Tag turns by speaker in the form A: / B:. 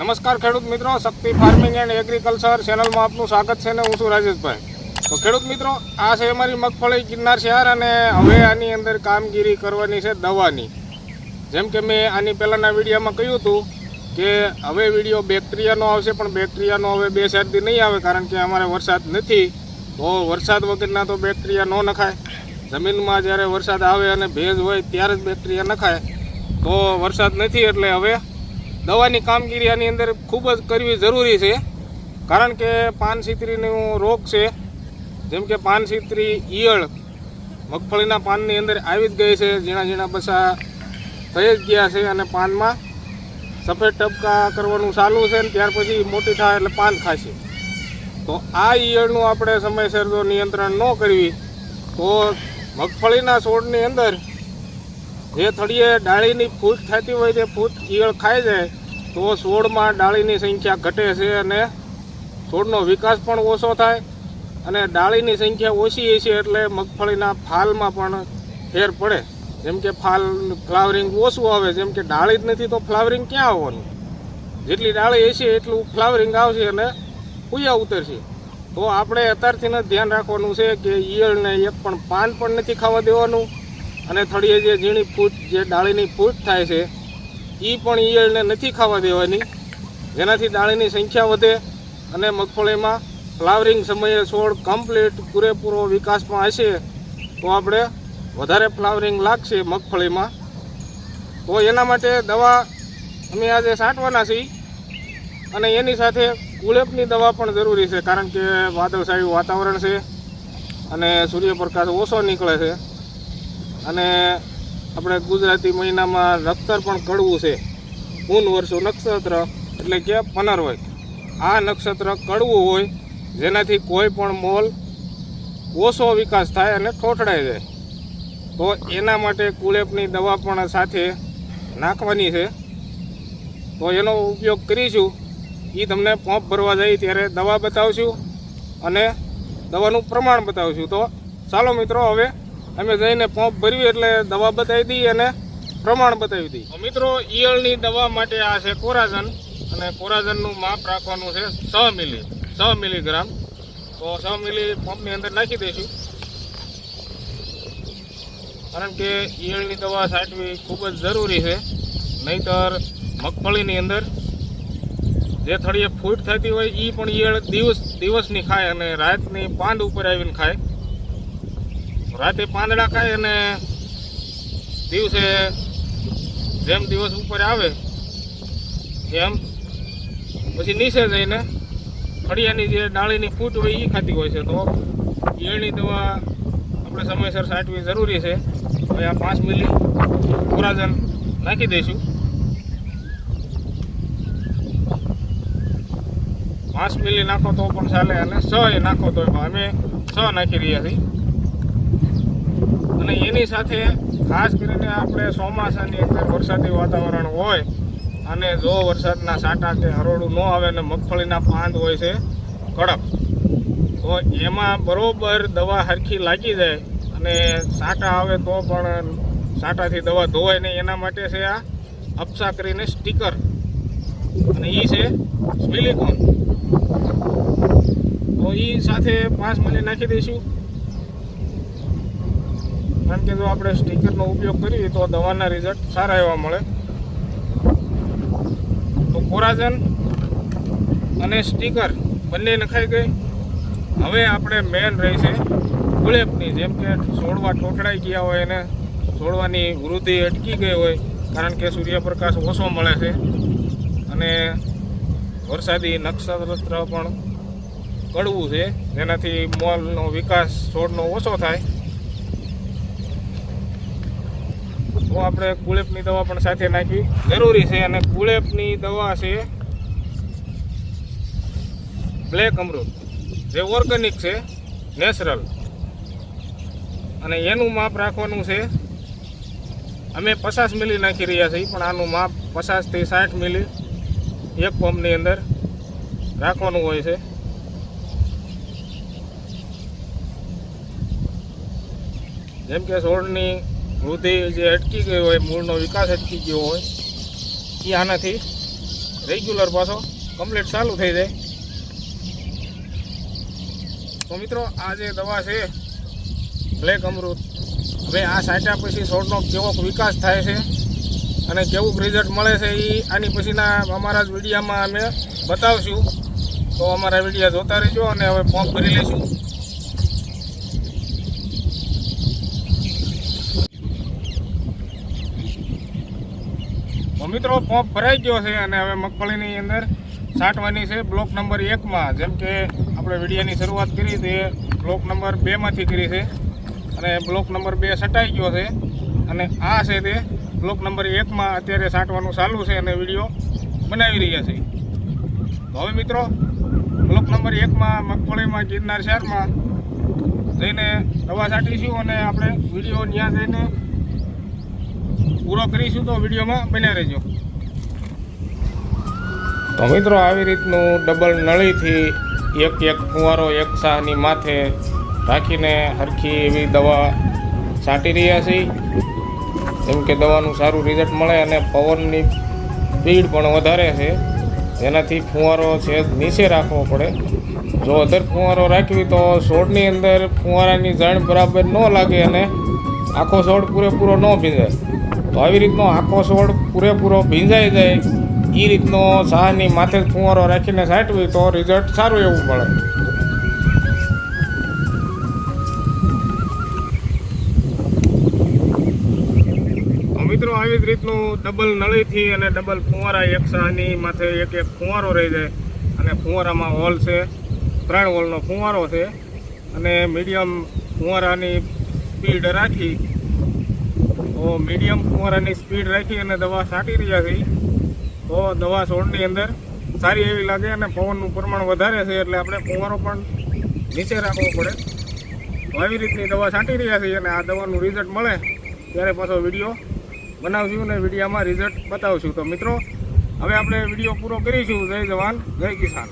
A: નમસ્કાર ખેડૂત મિત્રો, શક્તિ ફાર્મિંગ એન્ડ એગ્રીકલ્ચર ચેનલમાં આપનું સ્વાગત છે ને હું છું રાજેશભાઈ. તો ખેડૂત મિત્રો, આ છે અમારી મગફળી ગિરનાર શહેર અને હવે આની અંદર કામગીરી કરવાની છે દવાની. જેમ કે મેં આની પહેલાંના વિડીયોમાં કહ્યું હતું કે હવે વીડિયો બેક્ટેરિયાનો આવશે, પણ બેક્ટેરિયાનો હવે બે ચારથી નહીં આવે, કારણ કે અમારે વરસાદ નથી. તો વરસાદ વગરના તો બેક્ટેરિયા ન નખાય. જમીનમાં જ્યારે વરસાદ આવે અને ભેજ હોય ત્યારે જ બેક્ટેરિયા નખાય. તો વરસાદ નથી એટલે હવે દવાની કામગીરી આની અંદર ખૂબ જ કરવી જરૂરી છે. કારણ કે પાન સિત્રીનો રોગ છે. જેમ કે પાનસિત્રી, ઈયળ મગફળીના પાનની અંદર આવી જ ગઈ છે. ઝીણા ઝીણા બસા થઈ જ ગયા છે અને પાનમાં સફેદ ટપકા કરવાનું ચાલુ છે ને ત્યાર પછી મોટી થાય એટલે પાન ખાશે. તો આ ઈયળનું આપણે સમયસર જો નિયંત્રણ ન કરવી, તો મગફળીના છોડની અંદર જે થળીએ ડાળીની ફૂટ થતી હોય તે ફૂટ ઈયળ ખાઈ જાય તો છોડમાં ડાળીની સંખ્યા ઘટે છે અને છોડનો વિકાસ પણ ઓછો થાય અને ડાળીની સંખ્યા ઓછી છે એટલે મગફળીના ફાલમાં પણ ફેર પડે. જેમ કે ફાલ ફ્લાવરિંગ ઓછું આવે, જેમ કે ડાળી જ નથી તો ફ્લાવરિંગ ક્યાં આવવાનું? જેટલી ડાળી હશે એટલું ફ્લાવરિંગ આવશે અને પૂયા ઉતરશે. તો આપણે અત્યારથી ધ્યાન રાખવાનું છે કે ઈયળને એક પણ પાન પણ નથી ખાવા દેવાનું. અને થળીએ જે ઝીણી ફૂટ, જે ડાળીની ફૂટ થાય છે એ પણ ઈયળને નથી ખાવા દેવાની. જેનાથી ડાળીની સંખ્યા વધે અને મગફળીમાં ફ્લાવરિંગ સમયે છોડ કમ્પ્લીટ પૂરેપૂરો વિકાસમાં હશે, તો આપણે વધારે ફ્લાવરિંગ લાગશે મગફળીમાં. તો એના માટે દવા અમે આજે છાંટવાના છીએ અને એની સાથે કુળેપની દવા પણ જરૂરી છે, કારણ કે વાદળછાયું વાતાવરણ છે અને સૂર્યપ્રકાશ ઓછો નીકળે છે. અને આપણે ગુજરાતી મહિનામાં નક્ષત્ર પણ કડવું છે. પૂન વર્ષો નક્ષત્ર એટલે કે પનરવય આ નક્ષત્ર કડવું હોય, જેનાથી કોઈ પણ મોલ ઓછો વિકાસ થાય અને ઠોઠડાઈ જાય. તો એના માટે કુળેપની દવા પણ સાથે નાખવાની છે. તો એનો ઉપયોગ કરીશું. એ તમને પંપ ભરવા જાય ત્યારે દવા બતાવશું અને દવાનું પ્રમાણ બતાવશું. તો ચાલો મિત્રો, હવે અમે જઈને પંપ ભરવી એટલે દવા બતાવી દઈએ અને પ્રમાણ બતાવી દઈએ મિત્રો, ઈયળની દવા માટે આ છે કોરાજન અને કોરાજનનું માપ રાખવાનું છે છ મિલી, છ મિલીગ્રામ. તો છ મિલી પંપની અંદર નાખી દઈશું. કારણ કે ઈયળની દવા સાચવી ખૂબ જ જરૂરી છે. નહીતર મગફળીની અંદર જે થળીએ ફૂટ થતી હોય એ પણ ઈયળ દિવસ, દિવસની ખાય અને રાતની પાંદ ઉપર આવીને ખાય. રાતે પાંદડા ખાય અને દિવસે જેમ દિવસ ઉપર આવે, એમ પછી નીચે જઈને ફળિયાની જે ડાળીની ફૂટ હોય એ ખાતી હોય છે. તો ઈયળની દવા આપણે સમયસર સાચવી જરૂરી છે. હવે આ પાંચ મિલી કોરાજન નાખી દઈશું. પાંચ મિલી નાખો તો પણ ચાલે અને છ એ નાખો તો અમે છ નાખી રહ્યા છીએ. અને એની સાથે ખાસ કરીને આપણે ચોમાસાની અંદર વરસાદી વાતાવરણ હોય અને જો વરસાદના સાટા કે હરોળું ન આવે અને મગફળીના પાંદ હોય છે, કડક, તો એમાં બરોબર દવા હરખી લાગી જાય અને સાટા આવે તો પણ સાટાથી દવા ધોવાય નહીં. એના માટે છે આ અપસા કરીને સ્ટીકર અને એ છે સ્મિલિકોન તો એ સાથે પાંચ મિલી નાખી દઈશું. કારણ કે જો આપણે સ્ટીકરનો ઉપયોગ કરીએ તો દવાના રિઝલ્ટ સારા એવા મળે. તો કોરાજન અને સ્ટીકર બંને નખાઈ ગઈ. હવે આપણે મેન રહી છે ગુલેપની જેમ કે છોડવા ઠોઠડાઈ ગયા હોય અને છોડવાની વૃદ્ધિ અટકી ગઈ હોય, કારણ કે સૂર્યપ્રકાશ ઓછો મળે છે. અને વરસાદી નક્ષત્ર પણ કડવું છે. જેનાથી મોલનો વિકાસ, છોડનો ઓછો થાય. તો આપણે કુળેપની દવા પણ સાથે નાખવી જરૂરી છે અને કુળેપની દવા છે બ્લેક અમૃત. જે ઓર્ગેનિક છે, નેચરલ. અને એનું માપ રાખવાનું છે, અમે પચાસ મિલી નાખી રહ્યા છીએ, પણ આનું માપ પચાસથી સાઠ મિલી એક પંપની અંદર રાખવાનું હોય છે. જેમ કે છોડની વૃદ્ધિ જે અટકી ગઈ હોય, મૂળનો વિકાસ અટકી ગયો હોય, એ આનાથી રેગ્યુલર પાછો કમ્પ્લીટ ચાલુ થઈ જાય. તો મિત્રો, આ જે દવા છે, બ્લેક અમૃત, હવે આ સાચા પછી છોડનો કેવો વિકાસ થાય છે અને કેવું રિઝલ્ટ મળે છે એ આની પછીના અમારા જ વિડીયામાં અમે બતાવશું. તો અમારા વિડીયા જોતા રહેજો અને હવે ફોન કરી લઈશું. મિત્રો પંપ ભરાઈ ગયો છે અને હવે મગફળીની અંદર છાંટવાની છે બ્લોક નંબર એકમાં જેમ કે આપણે વિડીયાની શરૂઆત કરી તે બ્લોક નંબર બેમાંથી કરી છે અને બ્લોક નંબર બે છટાઈ ગયો છે. અને આ છે તે બ્લોક નંબર એકમાં અત્યારે છાંટવાનું ચાલુ છે અને વીડિયો બનાવી રહ્યા છે. તો હવે મિત્રો બ્લોક નંબર એકમાં મગફળીમાં ગિરનાર શહેરમાં જઈને દવા છાંટીશું અને આપણે વીડિયો ત્યાં જઈને પૂરો કરીશું તો વિડીયોમાં બન્યા રહેજો. તો મિત્રો, આવી રીતનું ડબલ નળીથી એક એક ફુવારો એક સાહની માથે રાખીને હરખી એવી દવા છાંટી રહ્યા છીએ. જેમ કે દવાનું સારું રિઝલ્ટ મળે અને પવનની સ્પીડ પણ વધારે છે. એનાથી ફુવારો છે નીચે રાખવો પડે. જો અધર ફુવારો રાખવી તો છોડની અંદર ફુવારાની જાણ બરાબર ન લાગે અને આખો છોડ પૂરેપૂરો ન ભીંજાય. તો આવી રીતનો આખો છોડ પૂરેપૂરો ભીંજાઈ જાય. એ રીતનો સાહની માથે જ રાખીને સાટવી તો રિઝલ્ટ સારું એવું મળે. મિત્રો આવી જ રીતનું ડબલ નળીથી અને ડબલ ફુવારા એક સાહની માથે એક એક ફુવારો રહી જાય. અને ફુવારામાં હોલ છે, ત્રણ હોલનો ફુવારો છે. અને મીડિયમ ફુવારાની સ્પીડ રાખી તો મીડિયમ ફુવારાની સ્પીડ રાખી અને દવા છાંટી રહ્યા છીએ તો દવા છોડની અંદર સારી એવી લાગે અને પવનનું પ્રમાણ વધારે છે એટલે આપણે ફુવારો પણ નીચે રાખવો પડે. તો આવી રીતની દવા છાંટી રહ્યા છીએ અને આ દવાનું રિઝલ્ટ મળે ત્યારે પાછો વીડિયો બનાવશું અને વિડીયામાં રિઝલ્ટ બતાવશું. તો મિત્રો, હવે આપણે વીડિયો પૂરો કરીશું. જય જવાન, જય કિસાન.